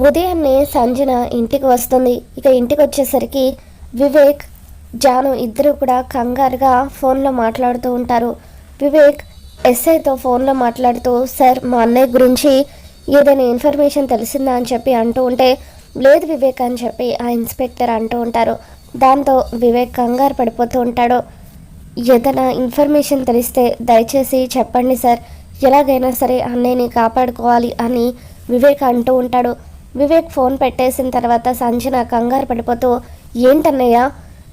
ఉదయాన్నే సంజన ఇంటికి వస్తుంది. ఇక ఇంటికి వచ్చేసరికి వివేక్ జాను ఇద్దరు కూడా కంగారుగా ఫోన్లో మాట్లాడుతూ ఉంటారు. వివేక్ ఎస్ఐతో ఫోన్లో మాట్లాడుతూ సార్ మా అన్నయ్య గురించి ఏదైనా ఇన్ఫర్మేషన్ తెలిసిందా? అని చెప్పి అంటూ ఉంటే లేదు వివేక్ అని చెప్పి ఆ ఇన్స్పెక్టర్ అంటూ ఉంటారు. దాంతో వివేక్ కంగారు పడిపోతూ ఉంటాడు. ఏదైనా ఇన్ఫర్మేషన్ తెలిస్తే దయచేసి చెప్పండి సార్. ఎలాగైనా సరే అన్నయ్యని కాపాడుకోవాలి అని వివేక్ అంటూ ఉంటాడు. వివేక్ ఫోన్ పెట్టేసిన తర్వాత సంజన కంగారు పడిపోతూ ఏంటన్నయ్య?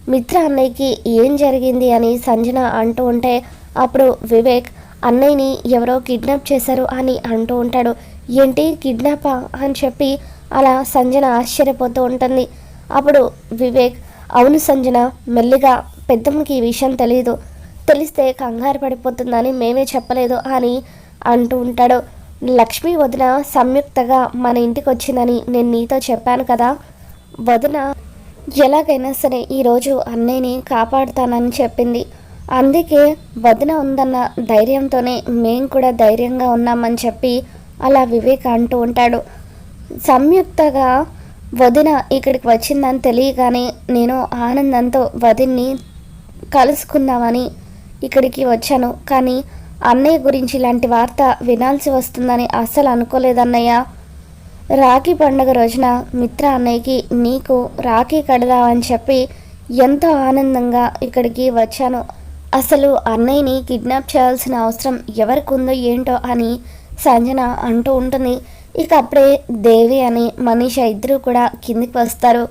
మిత్ర అన్నయ్యకి ఏం జరిగింది? అని సంజన అంటూ ఉంటే అప్పుడు వివేక్ అన్నయ్యని ఎవరో కిడ్నాప్ చేశారు అని అంటూ ఉంటాడు. ఏంటి? కిడ్నాపా? అని చెప్పి అలా సంజన ఆశ్చర్యపోతూ ఉంటుంది. అప్పుడు వివేక్ అవును సంజన మెల్లిగా పెద్దమ్మకి ఈ విషయం తెలియదు తెలిస్తే కంగారు పడిపోతుందని మేమే చెప్పలేదు అని అంటూ ఉంటాడు. లక్ష్మి వదిన సంయుక్తగా మన ఇంటికి వచ్చిందని నేను నీతో చెప్పాను కదా. వదిన ఎలాగైనా సరే ఈరోజు అన్నయ్యని కాపాడుతానని చెప్పింది. అందుకే వదిన ఉందన్న ధైర్యంతోనే మేం కూడా ధైర్యంగా ఉన్నామని చెప్పి అలా వివేక్ అంటూ ఉంటాడు. సంయుక్తగా వదిన ఇక్కడికి వచ్చిందని తెలియగానే నేను ఆనందంతో వదిన్ని కలుసుకుందామని ఇక్కడికి వచ్చాను. కానీ అన్నయ్య గురించి ఇలాంటి వార్త వినాల్సి వస్తుందని అస్సలు అనుకోలేదన్నయ్య. రాఖీ పండుగ రోజున మిత్ర అన్నయ్యకి నీకు రాఖీ కడదామని చెప్పి ఎంతో ఆనందంగా ఇక్కడికి వచ్చాను. అసలు అన్నయ్యని కిడ్నాప్ చేయాల్సిన అవసరం ఎవరికి ఉందో ఏంటో అని సంజన అంటూ ఉంటుంది. ఇక అప్పుడే దేవి అని మనీష ఇద్దరూ కూడా కిందికి వస్తారు.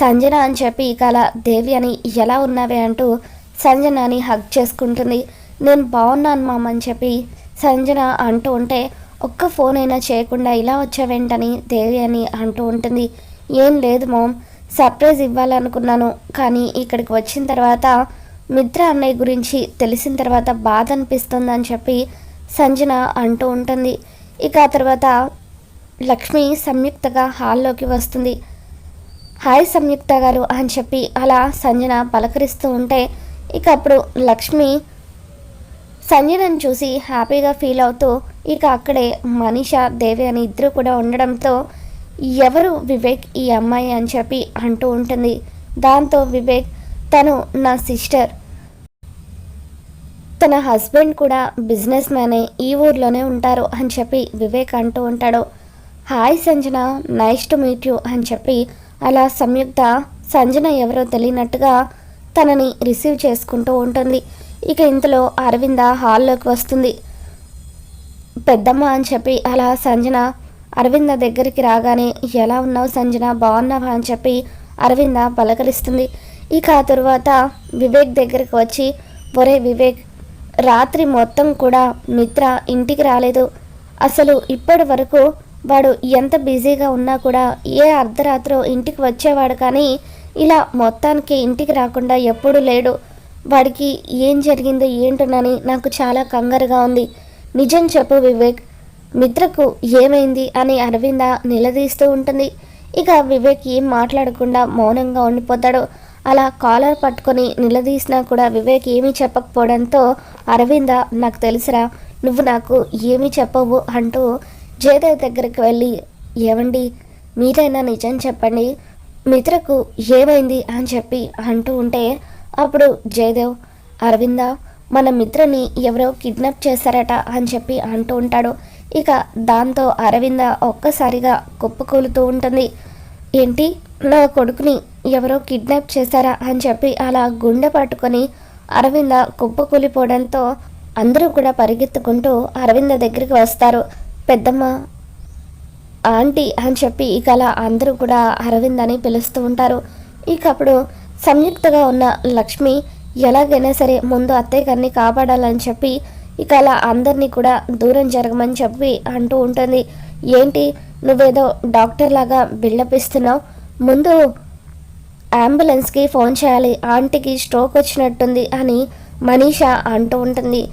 సంజన అని చెప్పి ఇక అలా దేవి అని ఎలా ఉన్నావే అంటూ సంజనని హగ్ చేసుకుంటుంది. నేను బాగున్నాను మామ అని చెప్పి సంజన అంటూ ఉంటే ఒక్క ఫోన్ అయినా చేయకుండా ఇలా వచ్చావేంటని దేవి అని అంటూ ఉంటుంది. ఏం లేదు మామ్ సర్ప్రైజ్ ఇవ్వాలనుకున్నాను కానీ ఇక్కడికి వచ్చిన తర్వాత మిత్ర అన్నయ్య గురించి తెలిసిన తర్వాత బాధ అనిపిస్తుంది అని చెప్పి సంజన అంటూ ఉంటుంది. ఇక ఆ తర్వాత లక్ష్మి సంయుక్తగా హాల్లోకి వస్తుంది. హాయ్ సంయుక్త గారు అని చెప్పి అలా సంజన పలకరిస్తూ ఉంటే ఇక అప్పుడు లక్ష్మి సంజనను చూసి హ్యాపీగా ఫీల్ అవుతూ ఇక అక్కడే మనీషా దేవి అని ఇద్దరు కూడా ఉండడంతో ఎవరు వివేక్ ఈ అమ్మాయి అని చెప్పి అంటూ ఉంటుంది. దాంతో వివేక్ తను నా సిస్టర్. తన హస్బెండ్ కూడా బిజినెస్ మ్యానే ఈ ఊర్లోనే ఉంటారు అని చెప్పి వివేక్ అంటూ ఉంటాడు. Hi Sanjana nice to meet you అని చెప్పి అలా సంయుక్త సంజన ఎవరో తెలియనట్టుగా తనని రిసీవ్ చేసుకుంటూ ఉంటుంది. ఇక ఇంతలో అరవింద హాల్లోకి వస్తుంది. పెద్దమ్మ అని చెప్పి అలా సంజన అరవింద దగ్గరికి రాగానే ఎలా ఉన్నావు సంజన? బాగున్నావా? అని చెప్పి అరవింద పలకరిస్తుంది. ఇక ఆ తరువాత వివేక్ దగ్గరికి వచ్చి ఒరే వివేక్ రాత్రి మొత్తం కూడా మిత్ర ఇంటికి రాలేదు. అసలు ఇప్పటి వరకు వాడు ఎంత బిజీగా ఉన్నా కూడా ఏ అర్ధరాత్రో ఇంటికి వచ్చేవాడు కానీ ఇలా మొత్తానికి ఇంటికి రాకుండా ఎప్పుడూ లేడు. వాడికి ఏం జరిగిందో ఏంటోనని నాకు చాలా కంగారుగా ఉంది. నిజం చెప్పు వివేక్. మిత్రకు ఏమైంది అని అరవింద నిలదీస్తూ ఉంటుంది. ఇక వివేక్ ఏం మాట్లాడకుండా మౌనంగా ఉండిపోతాడు. అలా కాలర్ పట్టుకొని నిలదీసినా కూడా వివేక్ ఏమీ చెప్పకపోవడంతో అరవింద నాకు తెలుసురా నువ్వు నాకు ఏమీ చెప్పవు అంటూ జయదేవ్ దగ్గరికి వెళ్ళి ఏమండి మీరైనా నిజం చెప్పండి. మిత్రకు ఏమైంది అని చెప్పి అంటూ ఉంటే అప్పుడు జయదేవ్ అరవింద మన మిత్రని ఎవరో కిడ్నాప్ చేశారట అని చెప్పి అంటూ ఉంటాడు. ఇక దాంతో అరవింద ఒక్కసారిగా కుప్పకూలుతూ ఉంటుంది. ఏంటి నా కొడుకుని ఎవరో కిడ్నాప్ చేశారా అని చెప్పి అలా గుండె పట్టుకొని అరవింద కుప్పకూలిపోవడంతో అందరూ కూడా పరిగెత్తుకుంటూ అరవింద దగ్గరికి వస్తారు. పెద్దమ్మ ఆంటీ అని చెప్పి ఇక అలా అందరూ కూడా అరవింద్ అని పిలుస్తూ ఉంటారు. ఇక అప్పుడు సంయుక్తగా ఉన్న లక్ష్మి ఎలాగైనా సరే ముందు అత్తయ్య గారిని కాపాడాలని చెప్పి ఇక అలా అందరినీ కూడా దూరం జరగమని చెప్పి అంటూ ఉంటుంది. ఏంటి? నువ్వేదో డాక్టర్ లాగా బిల్డప్ ఇస్తున్నావు. ముందు అంబులెన్స్కి ఫోన్ చేయాలి. ఆంటీకి స్ట్రోక్ వచ్చినట్టుంది అని మనీషా అంటూ ఉంటుంది.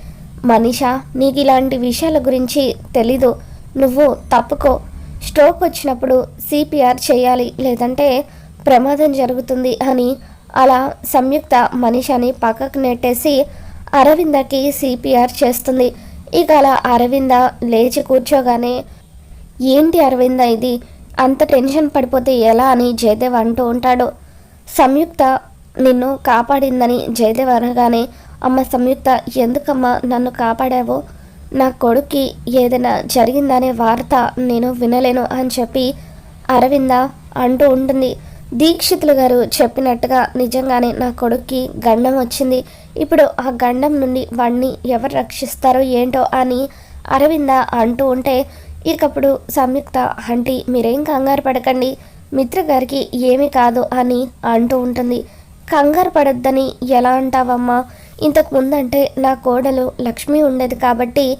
మనీషా నీకు ఇలాంటి విషయాల గురించి తెలీదు. నువ్వు తప్పుకో. స్ట్రోక్ వచ్చినప్పుడు సిపిఆర్ చేయాలి. లేదంటే ప్రమాదం జరుగుతుంది అని అలా సంయుక్త మనిషిని పక్కకు నెట్టేసి అరవిందకి సిపిఆర్ చేస్తుంది. ఇక అలా అరవింద లేచి కూర్చోగానే ఏంటి అరవింద ఇది? అంత టెన్షన్ పడిపోతే ఎలా? అని జయదేవ్ అంటూ ఉంటాడు. సంయుక్త నిన్ను కాపాడిందని జయదేవ్ అనగానే అమ్మ సంయుక్త ఎందుకమ్మా నన్ను కాపాడావో? నా కొడుక్కి ఏదైనా జరిగిందనే వార్త నేను వినలేను అని చెప్పి అరవింద అంటూ ఉంటుంది. దీక్షితులు గారు చెప్పినట్టుగా నిజంగానే నా కొడుక్కి గండం వచ్చింది. ఇప్పుడు ఆ గండం నుండి వాడిని ఎవరు రక్షిస్తారో ఏంటో అని అరవింద అంటూ ఉంటే ఇకప్పుడు సంయుక్త ఆంటీ మీరేం కంగారు పడకండి. మిత్ర గారికి ఏమీ కాదు అని అంటూ ఉంటుంది. కంగారు పడొద్దని ఎలా అంటావమ్మా? ఇంతకు ముందంటే నా కోడలు లక్ష్మి ఉండేది కాబట్టి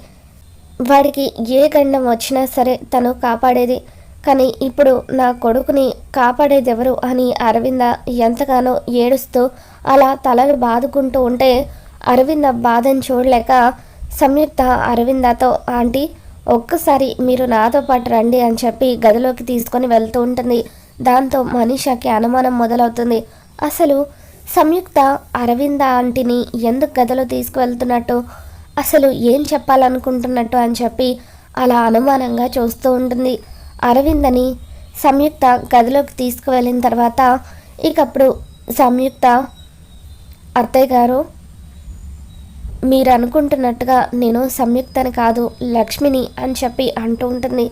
వాడికి ఏ గండం వచ్చినా సరే తను కాపాడేది. కానీ ఇప్పుడు నా కొడుకుని కాపాడేది ఎవరు అని అరవింద ఎంతగానో ఏడుస్తూ అలా తలలు బాదుకుంటూ ఉంటే అరవింద బాధను చూడలేక సంయుక్త అరవిందతో ఆంటీ ఒక్కసారి మీరు నాతో పాటు రండి అని చెప్పి గదిలోకి తీసుకొని వెళ్తూ ఉంటుంది. దాంతో మనీషాకి అనుమానం మొదలవుతుంది. అసలు సంయుక్త అరవింద ఆంటీని ఎందుకు గదిలో తీసుకువెళ్తున్నట్టు? అసలు ఏం చెప్పాలనుకుంటున్నట్టు? అని చెప్పి అలా అనుమానంగా చూస్తూ ఉంటుంది. అరవిందని సంయుక్త గదిలోకి తీసుకువెళ్ళిన తర్వాత ఇకప్పుడు సంయుక్త అత్తయ్య గారు మీరు అనుకుంటున్నట్టుగా నేను సంయుక్తని కాదు లక్ష్మిని అని చెప్పి అంటూ ఉంటుంది.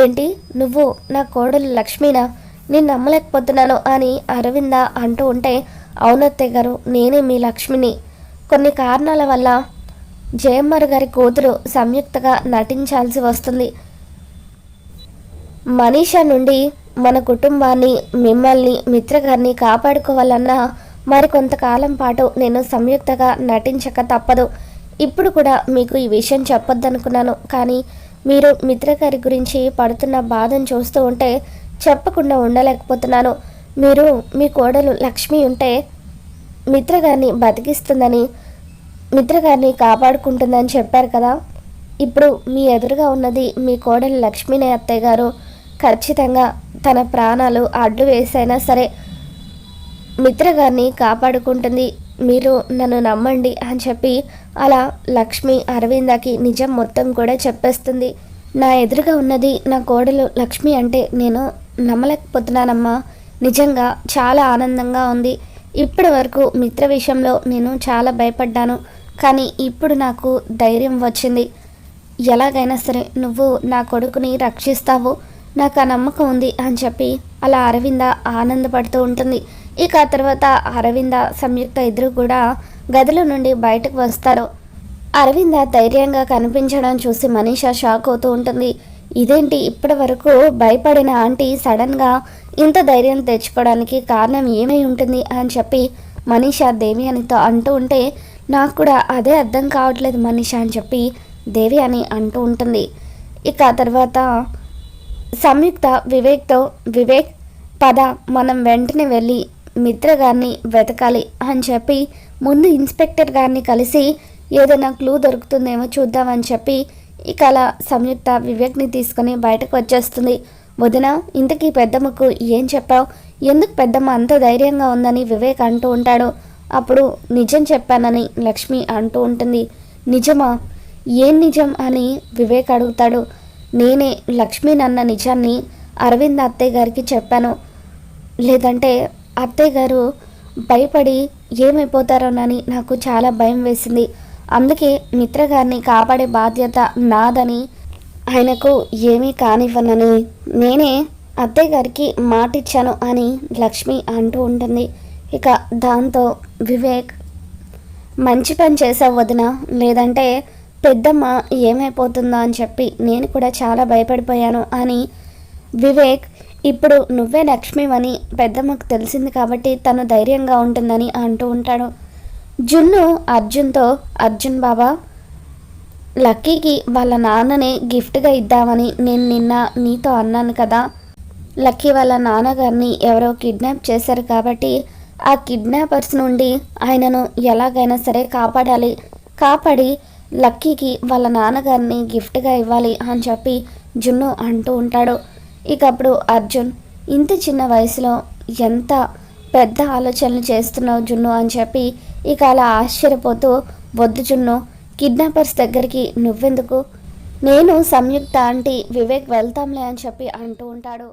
ఏంటి? నువ్వు నా కోడలు లక్ష్మినా? నేను నమ్మలేకపోతున్నాను అని అరవింద అంటూ ఉంటే అవునత్తయ్య గారు నేనే మీ లక్ష్మిని. కొన్ని కారణాల వల్ల జయమ్మర్ గారి కూతురు సంయుక్తగా నటించాల్సి వస్తుంది. మనీషా నుండి మన కుటుంబాన్ని మిమ్మల్ని మిత్రగారిని కాపాడుకోవాలన్నా మరి కొంతకాలం పాటు నేను సంయుక్తగా నటించక తప్పదు. ఇప్పుడు కూడా మీకు ఈ విషయం చెప్పొద్దనుకున్నాను. కానీ మీరు మిత్రగారి గురించి పడుతున్న బాధను చూస్తూ ఉంటే చెప్పకుండా ఉండలేకపోతున్నాను. మీరు మీ కోడలు లక్ష్మి ఉంటే మిత్రగారిని బతికిస్తుందని మిత్రగారిని కాపాడుకుంటుందని చెప్పారు కదా? ఇప్పుడు మీ ఎదురుగా ఉన్నది మీ కోడలు లక్ష్మీనే అత్తయ్య గారు. ఖచ్చితంగా తన ప్రాణాలు అడ్డు వేసైనా సరే మిత్రగారిని కాపాడుకుంటుంది. మీరు నన్ను నమ్మండి అని చెప్పి అలా లక్ష్మి అరవిందకి నిజం మొత్తం కూడా చెప్పేస్తుంది. నా ఎదురుగా ఉన్నది నా కోడలు లక్ష్మి అంటే నేను నమ్మలేకపోతున్నానమ్మా. నిజంగా చాలా ఆనందంగా ఉంది. ఇప్పటి వరకు మిత్ర విషయంలో నేను చాలా భయపడ్డాను. కానీ ఇప్పుడు నాకు ధైర్యం వచ్చింది. ఎలాగైనా సరే నువ్వు నా కొడుకుని రక్షిస్తావు. నాకు ఆ నమ్మకం ఉంది అని చెప్పి అలా అరవింద ఆనందపడుతూ ఉంటుంది. ఇక ఆ తర్వాత అరవింద సంయుక్త ఇద్దరు కూడా గదిలో నుండి బయటకు వస్తారు. అరవింద ధైర్యంగా కనిపించడం చూసి మనీష షాక్ అవుతూ ఉంటుంది. ఇదేంటి ఇప్పటి వరకు భయపడిన ఆంటీ సడన్గా ఇంత ధైర్యం తెచ్చుకోవడానికి కారణం ఏమై ఉంటుంది అని చెప్పి మనీషా దేవి అనితో అంటూ ఉంటే నాకు కూడా అదే అర్థం కావట్లేదు మనీష అని చెప్పి దేవి అని అంటూ ఉంటుంది. ఇక ఆ తర్వాత సంయుక్త వివేక్తో వివేక్ పద మనం వెంటనే వెళ్ళి మిత్ర గారిని వెతకాలి అని చెప్పి ముందు ఇన్స్పెక్టర్ గారిని కలిసి ఏదైనా క్లూ దొరుకుతుందేమో చూద్దామని చెప్పి ఇక అలా సంయుక్త వివేక్ని తీసుకొని బయటకు వచ్చేస్తుంది. వదిన ఇంతకీ పెద్దమ్మకు ఏం చెప్పావు? ఎందుకు పెద్దమ్మ అంత ధైర్యంగా ఉందని వివేక్ అంటూ ఉంటాడు? అప్పుడు నిజం చెప్పానని లక్ష్మి అంటూ ఉంటుంది. నిజమా? ఏం నిజం అని వివేక్ అడుగుతాడు. నేనే లక్ష్మి నన్న నిజాన్ని అరవింద్ అత్తయ్య గారికి చెప్పాను. లేదంటే అత్తయ్య గారు భయపడి ఏమైపోతారోనని నాకు చాలా భయం వేసింది. అందుకే మిత్ర గారిని కాపాడే బాధ్యత నాదని ఆయనకు ఏమీ కానివ్వనని నేనే అత్తయ్య గారికి మాటిచ్చాను అని లక్ష్మి అంటూ ఉంటుంది. ఇక దాంతో వివేక్ మంచి పని చేసావు వదిన. లేదంటే పెద్దమ్మ ఏమైపోతుందో అని చెప్పి నేను కూడా చాలా భయపడిపోయాను అని వివేక్ ఇప్పుడు నువ్వే లక్ష్మివని పెద్దమ్మకు తెలిసింది కాబట్టి తను ధైర్యంగా ఉంటుందని అంటూ ఉంటాడు. జున్ను అర్జున్తో అర్జున్ బాబా లక్కీకి వాళ్ళ నాన్ననే గిఫ్ట్గా ఇద్దామని నేను నిన్న నీతో అన్నాను కదా. లక్కీ వాళ్ళ నాన్నగారిని ఎవరో కిడ్నాప్ చేశారు కాబట్టి ఆ కిడ్నాపర్స్ నుండి ఆయనను ఎలాగైనా సరే కాపాడాలి. కాపాడి లక్కీకి వాళ్ళ నాన్నగారిని గిఫ్ట్గా ఇవ్వాలి అని చెప్పి జున్ను అంటూ ఉంటాడు. ఇక అప్పుడు అర్జున్ ఇంత చిన్న వయసులో ఎంత పెద్ద ఆలోచనలు చేస్తున్నావు జున్ను అని చెప్పి ఇక అలా ఆశ్చర్యపోతూ వద్దు జున్ను కిడ్నాపర్స్ దగ్గరికి నువ్వెందుకు? నేను సంయుక్త ఆంటీ వివేక్ వెళ్తాంలే అని చెప్పి అంటూ ఉంటాడు.